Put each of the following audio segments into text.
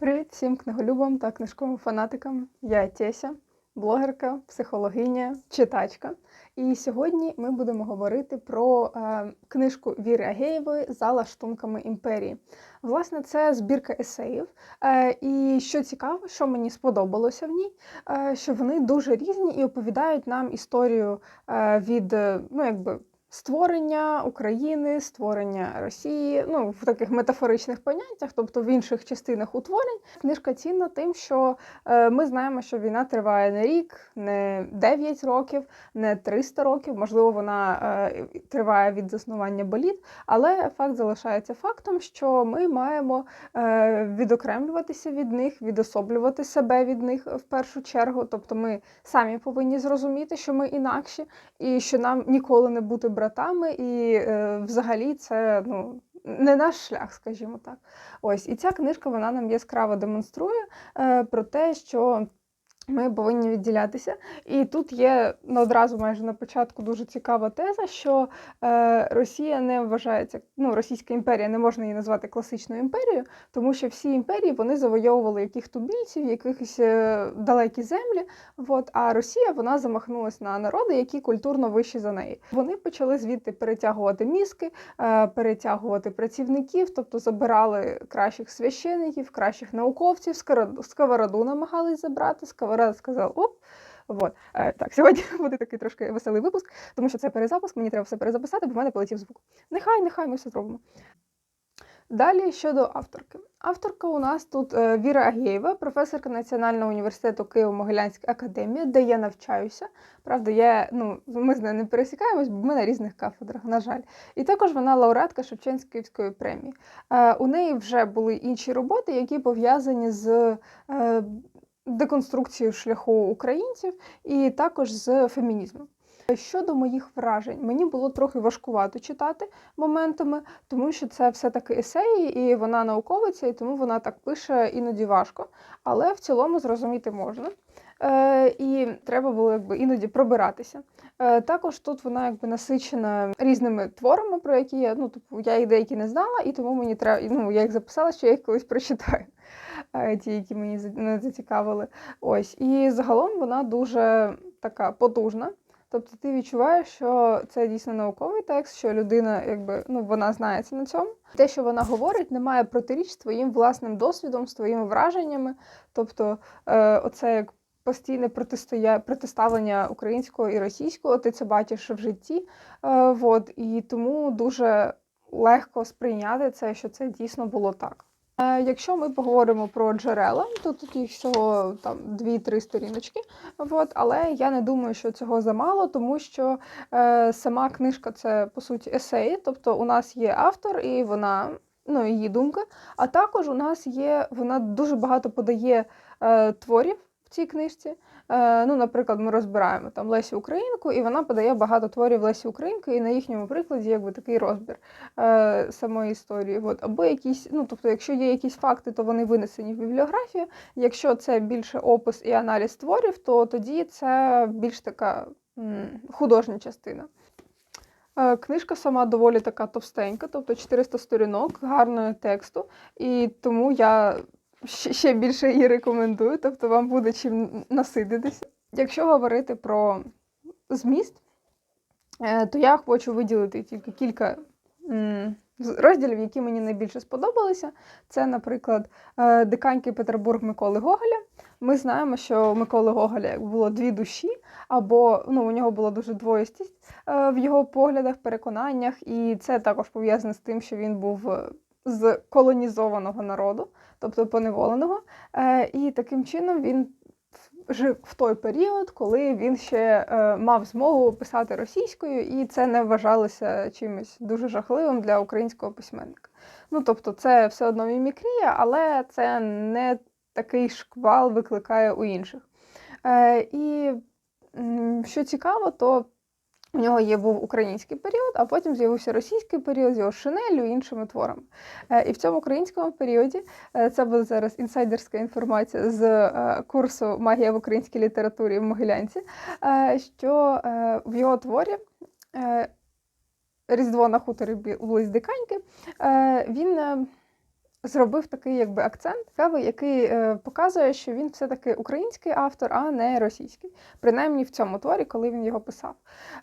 Привіт всім книголюбам та книжковим фанатикам. Я Теся, блогерка, психологиня, читачка. І сьогодні ми будемо говорити про е, книжку Віри Агеєвої за лаштунками імперії. Власне, це збірка есеїв. Е, і що цікаво, що мені сподобалося в ній, е, що вони дуже різні і оповідають нам історію е, від е, ну, якби, створення України, створення Росії, ну в таких метафоричних поняттях, тобто в інших частинах утворень. Книжка цінна тим, що е, ми знаємо, що війна триває не рік, не 9 років, не 300 років. Можливо, вона е, триває від заснування боліт, але факт залишається фактом, що ми маємо е, відокремлюватися від них, відособлювати себе від них в першу чергу. Тобто, ми самі повинні зрозуміти, що ми інакші, і що нам ніколи не бути братами, і е, взагалі це ну. Не наш шлях, скажімо так. Ось і ця книжка вона нам яскраво демонструє е, про те, що ми повинні відділятися. І тут є ну, одразу майже на початку дуже цікава теза, що е, Росія не вважається, ну, Російська імперія не можна її назвати класичною імперією, тому що всі імперії вони завойовували яких тубільців, якихось е, далекі землі. От, а Росія вона замахнулась на народи, які культурно вищі за неї. Вони почали звідти перетягувати мізки, е, перетягувати працівників, тобто забирали кращих священиків, кращих науковців, сковороду намагались забрати. Сковорода сказав оп. Вот. Е, так, сьогодні буде такий трошки веселий випуск, тому що це перезапуск, мені треба все перезаписати, бо в мене полетів звук. Нехай, нехай ми все зробимо. Далі щодо авторки. Авторка у нас тут е, Віра Агєєва, професорка Національного університету Києво-Могилянська академія, де я навчаюся. Правда, я, ну, ми з нею не пересікаємось, бо ми на різних кафедрах, на жаль. І також вона лауреатка Шевченківської премії. Е, у неї вже були інші роботи, які пов'язані з деконструкцією шляху українців і також з фемінізмом. Щодо моїх вражень, мені було трохи важкувато читати моментами, тому що це все-таки есеї, і вона науковиця, і тому вона так пише іноді важко. Але в цілому зрозуміти можна. Е, і треба було якби іноді пробиратися. Е, також тут вона якби насичена різними творами, про які я ну типу я їх деякі не знала, і тому мені треба ну я їх записала, що я їх колись прочитаю. Е, ті, які мені не зацікавили. Ось і загалом вона дуже така потужна. Тобто ти відчуваєш, що це дійсно науковий текст, що людина, якби ну вона знається на цьому. Те, що вона говорить, не має протиріч твоїм власним досвідом, з твоїми враженнями. Тобто, е, оце як постійне протистоя... протиставлення українського і російського, ти це бачиш в житті. Е, вот, і тому дуже легко сприйняти це, що це дійсно було так. Е, Якщо ми поговоримо про джерела, то тут їх всього там 2-3 сторіночки. От, але я не думаю, що цього замало, тому що е, сама книжка це по суті есеї, тобто у нас є автор і вона, ну її думка. А також у нас є, вона дуже багато подає е, творів цій книжці. Е, ну, наприклад, ми розбираємо там Лесю Українку, і вона подає багато творів Лесі Українки, і на їхньому прикладі якби такий розбір е, самої історії. От. Або якісь, ну тобто, якщо є якісь факти, то вони винесені в бібліографію. Якщо це більше опис і аналіз творів, то тоді це більш така художня частина. Е, Книжка сама доволі така товстенька, тобто 400 сторінок, гарного тексту, і тому я ще більше її рекомендую, тобто вам буде чим насидитися. Якщо говорити про зміст, е, то я хочу виділити тільки кілька розділів, які мені найбільше сподобалися. Це, наприклад, е, Диканький Петербург Миколи Гоголя. Ми знаємо, що у Миколи Гоголя було дві душі, або ну, у нього була дуже двоїстість е, в його поглядах, переконаннях, і це також пов'язане з тим, що він був з колонізованого народу, тобто поневоленого. Е, І таким чином він жив в той період, коли він ще е, мав змогу писати російською, і це не вважалося чимось дуже жахливим для українського письменника. Ну тобто, це все одно мімікрія, але це не такий шквал викликає у інших. Е, І що цікаво, то у нього є був український період, а потім з'явився російський період з його шинелю і іншими творами. Е, І в цьому українському періоді е, це буде зараз інсайдерська інформація з е, курсу Магія в українській літературі в Могилянці, що в його творі Різдво на хуторі Бі- вулиць Диканьки е, він зробив такий якби акцент, цікавий, який е, показує, що він все-таки український автор, а не російський. Принаймні в цьому творі, коли він його писав.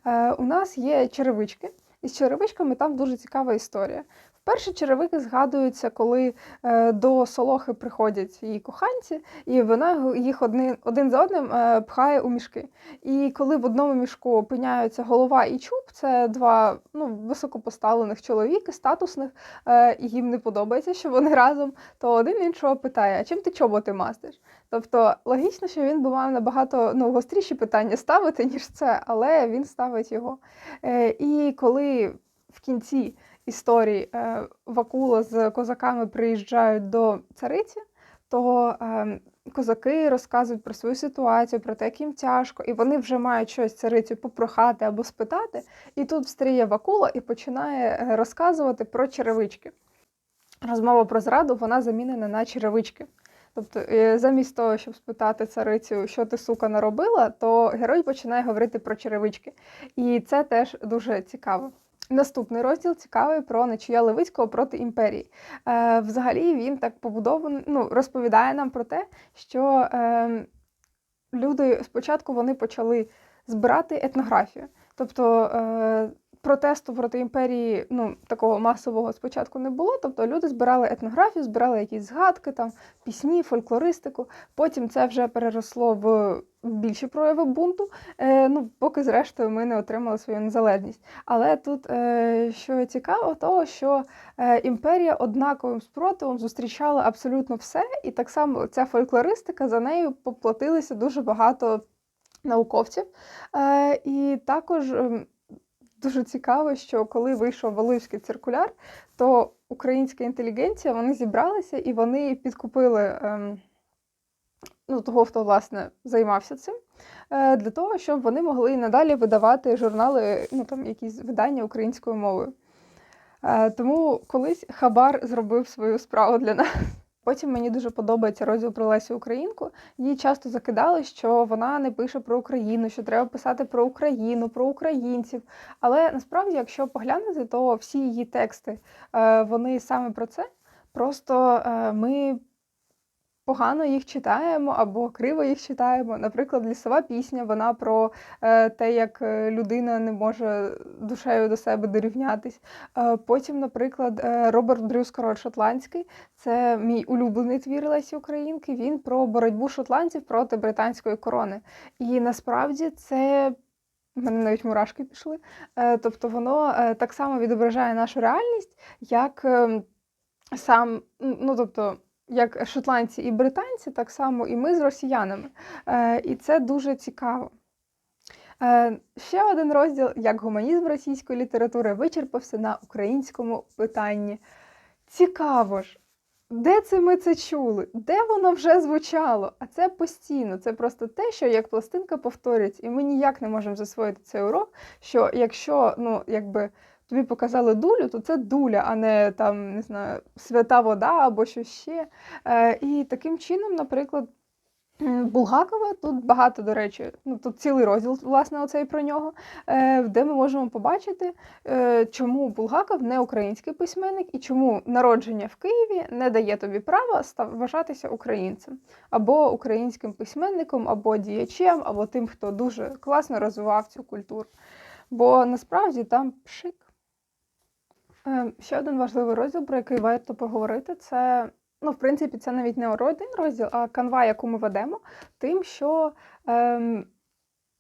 Е, у нас є черевички, і з черевичками там дуже цікава історія. Вперше черевики згадуються, коли е, до Солохи приходять її коханці, і вона їх один, один за одним е, пхає у мішки. І коли в одному мішку опиняються голова і чуб, це два ну, високопоставлених чоловіки, статусних, е, і їм не подобається, що вони разом, то один іншого питає: а чим ти чоботи мастиш? Тобто логічно, що він би мав набагато ну, гостріші питання ставити, ніж це, але він ставить його. Е, і коли в кінці історії е, Вакула з козаками приїжджають до цариці, то е, козаки розказують про свою ситуацію, про те, як їм тяжко, і вони вже мають щось царицю попрохати або спитати. І тут встріє Вакула і починає е, розказувати про черевички. Розмова про зраду вона замінена на черевички. Тобто, е, замість того, щоб спитати царицю, що ти сука наробила, то герой починає говорити про черевички. І це теж дуже цікаво. Наступний розділ цікавий про Нечуя Левицького проти імперії. Е, Взагалі він так побудований, ну, розповідає нам про те, що е, люди спочатку вони почали збирати етнографію. Тобто е, протесту проти імперії ну, такого масового спочатку не було. Тобто люди збирали етнографію, збирали якісь згадки, там, пісні, фольклористику. Потім це вже переросло в більші прояви бунту, е, ну, поки, зрештою, ми не отримали свою незалежність. Але тут, е, що цікаво, того, що е, імперія однаковим спротивом зустрічала абсолютно все, і так само ця фольклористика за нею поплатилися дуже багато науковців. Е, і також. Дуже цікаво, що коли вийшов Валуївський циркуляр, то українська інтелігенція вони зібралися і вони підкупили ем, ну, того, хто власне займався цим, е, для того, щоб вони могли надалі видавати журнали, ну там якісь видання українською мовою. Е, тому колись Хабар зробив свою справу для нас. Потім мені дуже подобається розділ про Лесю Українку. Їй часто закидали, що вона не пише про Україну, що треба писати про Україну, про українців. Але насправді, якщо поглянути, то всі її тексти е, вони саме про це. Просто е, ми погано їх читаємо або криво їх читаємо. Наприклад, лісова пісня, вона про е, те, як е, людина не може душею до себе дорівнятись. Е, потім, наприклад, Роберт Брюс Король Шотландський, це мій улюблений твір Лесі Українки. Він про боротьбу шотландців проти британської корони. І насправді це. У мене навіть мурашки пішли. Тобто воно так само відображає нашу реальність, як е, сам, ну тобто, як шотландці і британці, так само і ми з росіянами. Е, І це дуже цікаво. Е, Ще один розділ, як гуманізм російської літератури вичерпався на українському питанні. Цікаво ж, де це ми це чули? Де воно вже звучало? А це постійно. Це просто те, що як пластинка повторюється, і ми ніяк не можемо засвоїти цей урок. Що якщо ну, якби тобі показали дулю, то це дуля, а не там не знаю, свята вода або що ще. Е, І таким чином, наприклад. Булгакова тут багато, до речі, ну тут цілий розділ, власне, оцей про нього, е, де ми можемо побачити, е, чому Булгаков не український письменник і чому народження в Києві не дає тобі права вважатися українцем, або українським письменником, або діячем, або тим, хто дуже класно розвивав цю культуру. Бо насправді там пшик. Е, Ще один важливий розділ, про який варто поговорити, це, ну, в принципі, це навіть не один розділ, а канва, яку ми ведемо, тим, що, ем,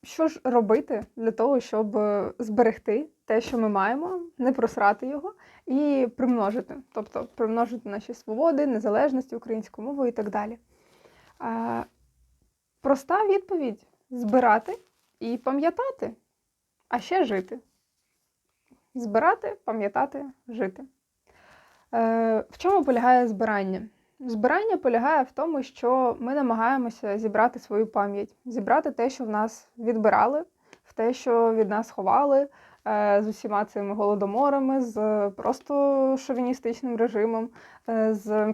що ж робити для того, щоб е, зберегти те, що ми маємо, не просрати його і примножити. Тобто примножити наші свободи, незалежності, українську мову і так далі. Е, проста відповідь збирати і пам'ятати, а ще жити. Збирати, пам'ятати, жити. Е, в чому полягає збирання? Збирання полягає в тому, що ми намагаємося зібрати свою пам'ять, зібрати те, що в нас відбирали, в те, що від нас ховали, е, з усіма цими голодоморами, з просто шовіністичним режимом, е, з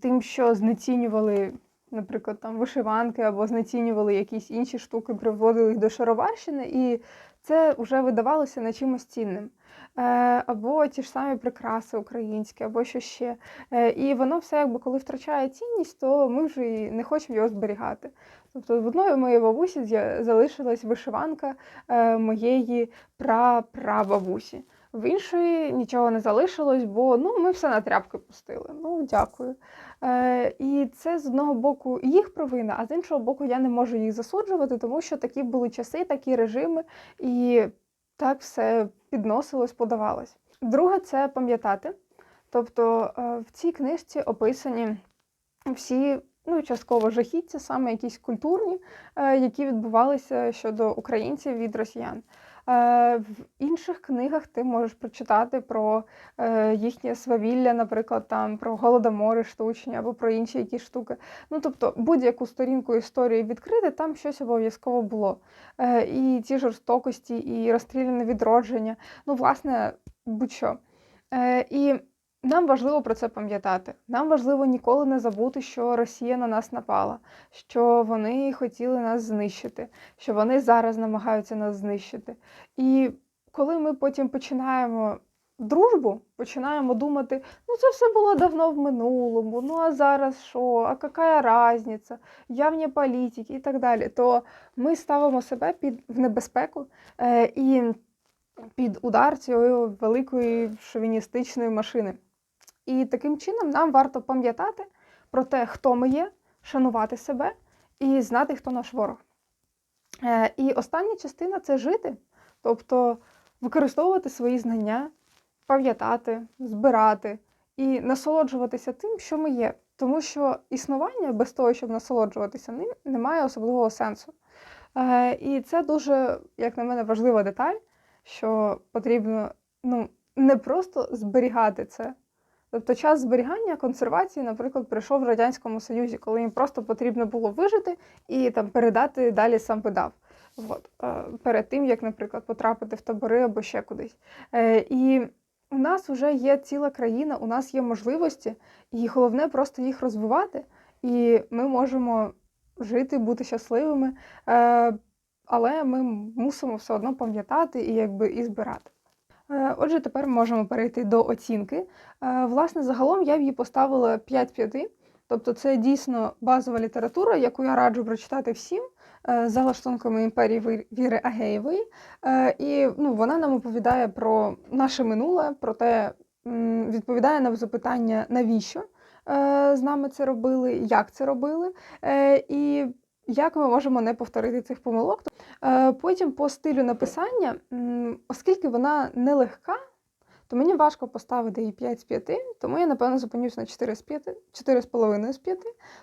тим, що знецінювали, наприклад, там вишиванки або знецінювали якісь інші штуки, приводили їх до шароварщини, і це вже видавалося не чимось цінним. е, або ті ж самі прикраси українські, або що ще. Е, І воно все, якби коли втрачає цінність, то ми вже і не хочемо його зберігати. Тобто в одної моєї бабусі залишилась вишиванка е, моєї прапрабабусі. В іншої нічого не залишилось, бо ну, ми все на тряпки пустили. Ну, дякую. Е, і це з одного боку їх провина, а з іншого боку, я не можу їх засуджувати, тому що такі були часи, такі режими, і так все підносилось, подавалось. Друге, це пам'ятати. Тобто е, в цій книжці описані всі ну, частково жахіття, саме якісь культурні, е, які відбувалися щодо українців від росіян. Е, В інших книгах ти можеш прочитати про е, їхнє свавілля, наприклад, там про голодомори штучні або про інші якісь штуки. Ну, тобто, будь-яку сторінку історії відкрити, там щось обов'язково було. Е, І ті жорстокості, і розстріляне відродження. Ну, власне, будь-що. І нам важливо про це пам'ятати. Нам важливо ніколи не забути, що Росія на нас напала, що вони хотіли нас знищити, що вони зараз намагаються нас знищити. І коли ми потім починаємо дружбу, починаємо думати, ну це все було давно в минулому, ну а зараз що, а яка різниця, я вне політики і так далі, то ми ставимо себе під в небезпеку е, і під удар цієї великої шовіністичної машини. І таким чином нам варто пам'ятати про те, хто ми є, шанувати себе і знати, хто наш ворог. Е, І остання частина це жити, тобто використовувати свої знання, пам'ятати, збирати і насолоджуватися тим, що ми є. Тому що існування без того, щоб насолоджуватися ним, не має особливого сенсу. Е, І це дуже, як на мене, важлива деталь, що потрібно ну, не просто зберігати це. Тобто час зберігання консервації, наприклад, прийшов в Радянському Союзі, коли їм просто потрібно було вижити і там передати далі сам видав. От, е, перед тим, як, наприклад, потрапити в табори або ще кудись. Е, І у нас вже є ціла країна, у нас є можливості, і головне просто їх розвивати, і ми можемо жити, бути щасливими, е, але ми мусимо все одно пам'ятати і якби і збирати. Е, Отже, тепер можемо перейти до оцінки. Е, Власне, загалом я б її поставила 5-5, Тобто це дійсно базова література, яку я раджу прочитати всім е, за лаштунками імперії Віри Агеєвої. І ну, вона нам оповідає про наше минуле, про те, відповідає на запитання, навіщо з нами це робили, як це робили, і як ми можемо не повторити цих помилок. Е, Потім по стилю написання, оскільки вона нелегка, то мені важко поставити їй 5 з 5, тому я, напевно, зупинюсь на 4 з 5, 4,5 з 5,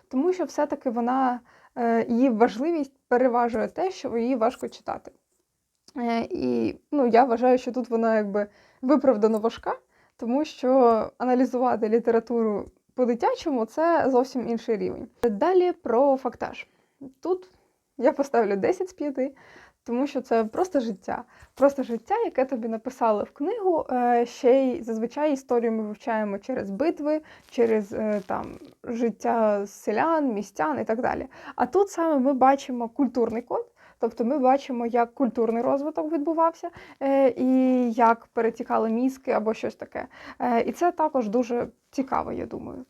тому що все-таки вона, е, її важливість переважує те, що її важко читати. Е, І ну, я вважаю, що тут вона якби виправдано важка, тому що аналізувати літературу по-дитячому це зовсім інший рівень. Далі про фактаж. Тут я поставлю 10 з 5, тому що це просто життя. Просто життя, яке тобі написали в книгу. Е, Ще й зазвичай історію ми вивчаємо через битви, через е, там життя селян, містян і так далі. А тут саме ми бачимо культурний код. Тобто ми бачимо, як культурний розвиток відбувався, е, і як перетікали мізки або щось таке. І це також дуже цікаво, я думаю.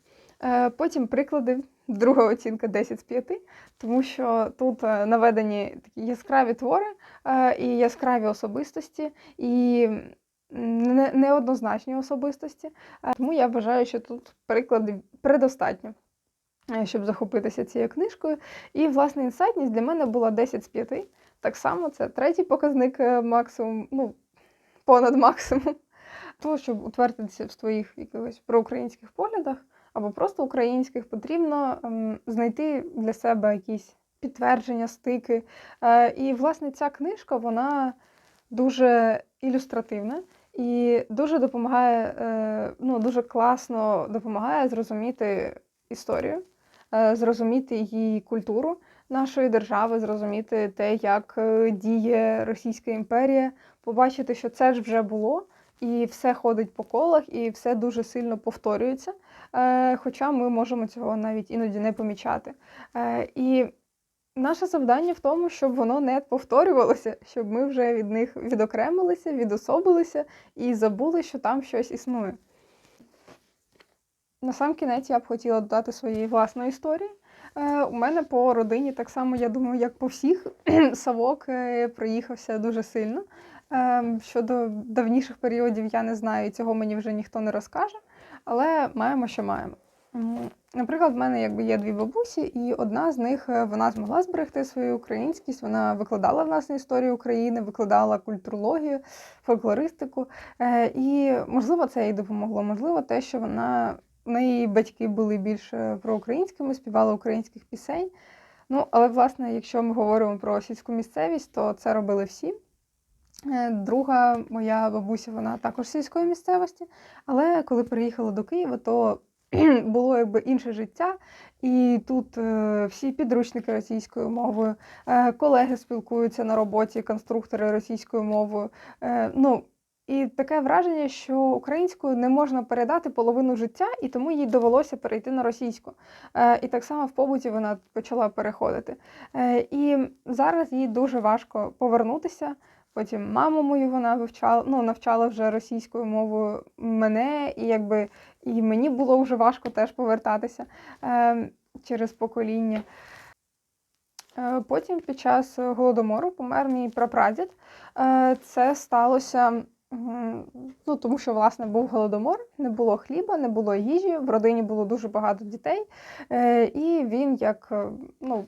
Потім приклади, друга оцінка 10 з 5, тому що тут е, наведені такі яскраві твори е, і яскраві особистості, і неоднозначні особистості. Е, Тому я вважаю, що тут прикладів предостатньо, щоб захопитися цією книжкою. І, власне, інсайтність для мене була 10 з 5. Так само це третій показник максимум, ну, понад максимум. Того, щоб утвердитися в своїх якихось проукраїнських поглядах або просто українських, потрібно ем, знайти для себе якісь підтвердження, стики. Е, і, власне, ця книжка вона дуже ілюстративна і дуже допомагає, е, ну, дуже класно допомагає зрозуміти історію, е, зрозуміти її культуру нашої держави, зрозуміти те, як діє Російська імперія, побачити, що це ж вже було. І все ходить по колах, і все дуже сильно повторюється. Е, хоча ми можемо цього навіть іноді не помічати. Е, і Наше завдання в тому, щоб воно не повторювалося, щоб ми вже від них відокремилися, відособилися і забули, що там щось існує. На сам кінець я б хотіла додати своєї власної історії. Е, у мене по родині, так само, я думаю, як по всіх, Савок проїхався дуже сильно. Е, щодо давніших періодів я не знаю, і цього мені вже ніхто не розкаже, але маємо, що маємо. Наприклад, в мене якби є дві бабусі, і одна з них е, вона змогла зберегти свою українськість. Вона викладала власне історію України, викладала культурологію, фольклористику. Е, І можливо, це їй допомогло. Можливо, те, що вона в неї батьки були більш е, проукраїнськими, співали українських пісень. Ну, але власне, якщо ми говоримо про сільську місцевість, то це робили всі. Е, Друга моя бабуся, вона також сільської місцевості. Але коли переїхала до Києва, то було якби інше життя, і тут е, всі підручники російською мовою, е, колеги спілкуються на роботі, конструктори російською мовою. Е, ну, і таке враження, що українською не можна передати половину життя, і тому їй довелося перейти на російську. Е, і так само в побуті вона почала переходити. Е, і зараз їй дуже важко повернутися. Потім маму мою вона вивчала, ну, навчала вже російською мовою мене, і якби і мені було вже важко теж повертатися е, через покоління. Е, потім під час голодомору помер мій прапрадід. Е, це сталося. Ну, тому що, власне, був голодомор, не було хліба, не було їжі, в родині було дуже багато дітей. Е, і він, як е, ну,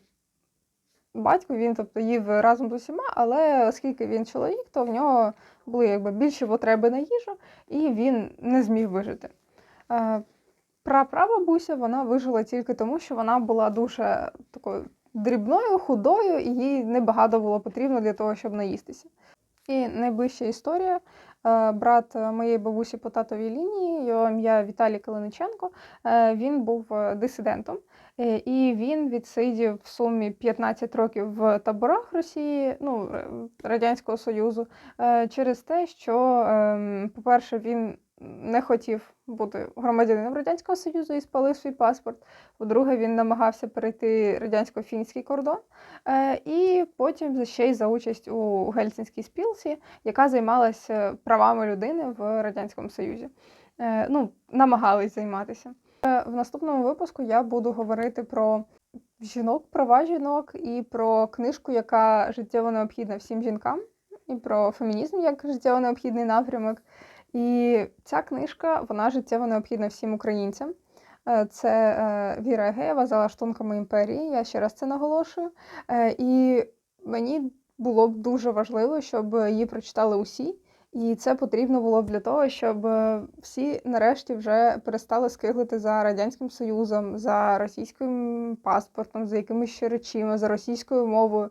батько, він тобто, їв разом з усіма, але оскільки він чоловік, то в нього були якби більші потреби на їжу, і він не зміг вижити. Е, Прапрабабуся вона вижила тільки тому, що вона була дуже такою дрібною, худою, і їй небагато було потрібно для того, щоб наїстися. І найближча історія. Е, Брат моєї бабусі по татовій лінії, його ім'я Віталій Калиниченко, е, він був е, дисидентом. Е, І він відсидів в сумі 15 років в таборах Росії, ну, Радянського Союзу, е, через те, що, ем, по-перше, він не хотів бути громадянином Радянського Союзу і спалив свій паспорт. По-друге, він намагався перейти радянсько-фінський кордон. Е, І потім ще й за участь у Гельсінській спілці, яка займалася правами людини в Радянському Союзі. Е, Ну, намагались займатися. Е, В наступному випуску я буду говорити про жінок, права жінок і про книжку, яка життєво необхідна всім жінкам, і про фемінізм як життєво необхідний напрямок. І ця книжка вона життєво необхідна всім українцям. Е, Це е, Віра Егеєва за лаштунками імперії. Я ще раз це наголошую. Е, І мені було б дуже важливо, щоб її прочитали усі. І це потрібно було б для того, щоб всі нарешті вже перестали скиглити за Радянським Союзом, за російським паспортом, за якимись ще речима, за російською мовою.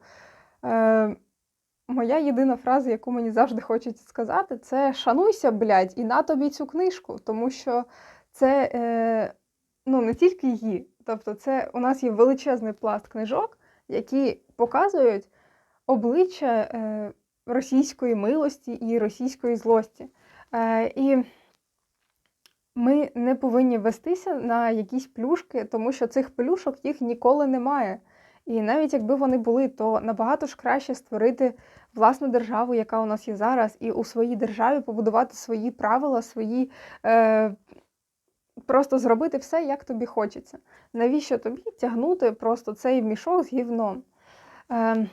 Моя єдина фраза, яку мені завжди хочеться сказати, це шануйся, блядь, і на тобі цю книжку, тому що це е, ну, не тільки її. Тобто, це у нас є величезний пласт книжок, які показують обличчя е, російської милості і російської злості. Е, і ми не повинні вестися на якісь плюшки, тому що цих плюшок їх ніколи немає. І навіть якби вони були, то набагато ж краще створити власну державу, яка у нас є зараз, і у своїй державі побудувати свої правила, свої е, просто зробити все, як тобі хочеться. Навіщо тобі тягнути просто цей мішок з гівном? Е,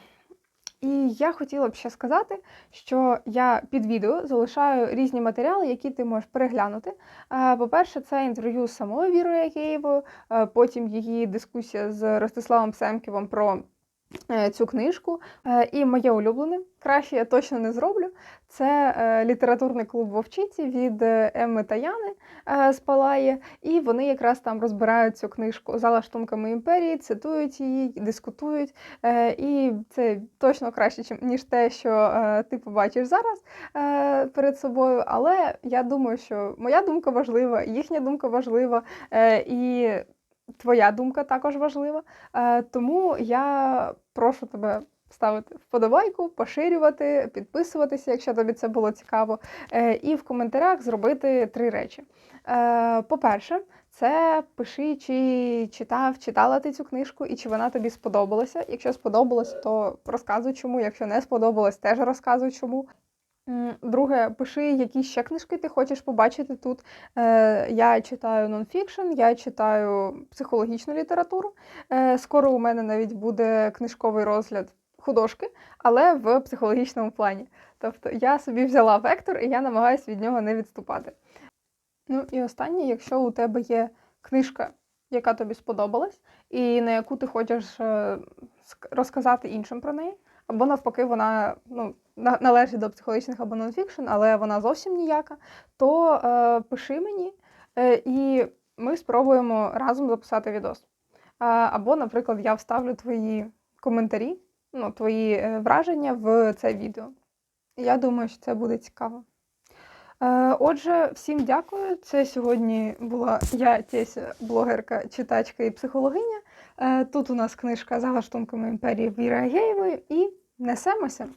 і я хотіла б ще сказати, що я під відео залишаю різні матеріали, які ти можеш переглянути. Е, По-перше, це інтерв'ю з самою Вірою Якеєвою, е, потім її дискусія з Ростиславом Семківом про цю книжку. Е, І моє улюблене, краще я точно не зроблю. Це е, літературний клуб Вовчиці від е, Емми та Яни е, з Палає. І вони якраз там розбирають цю книжку за лаштунками імперії, цитують її, дискутують. Е, І це точно краще, ніж те, що е, ти побачиш зараз е, перед собою. Але я думаю, що моя думка важлива, їхня думка важлива, е, і твоя думка також важлива. Е, Тому я прошу тебе ставити вподобайку, поширювати, підписуватися, якщо тобі це було цікаво, е, і в коментарях зробити три речі. Е, По-перше, це пиши, чи читав, читала ти цю книжку і чи вона тобі сподобалася. Якщо сподобалось, то розказуй чому. Якщо не сподобалось, теж розказуй чому. Друге, пиши, які ще книжки ти хочеш побачити тут. Е, Я читаю нонфікшн, я читаю психологічну літературу. Е, Скоро у мене навіть буде книжковий розгляд художки, але в психологічному плані. Тобто я собі взяла вектор і я намагаюся від нього не відступати. Ну і останнє, якщо у тебе є книжка, яка тобі сподобалась, і на яку ти хочеш е, розказати іншим про неї, або навпаки, вона ну, належить до психологічних або нонфікшн, але вона зовсім ніяка, то е, пиши мені, е, і ми спробуємо разом записати відос. Або, наприклад, я вставлю твої коментарі, ну, твої е, враження в це відео. Я думаю, що це буде цікаво. Е, Отже, всім дякую. Це сьогодні була я, Теся, блогерка, читачка і психологиня. Е, Тут у нас книжка за лаштунками імперії Віри Агеєвої і несемося.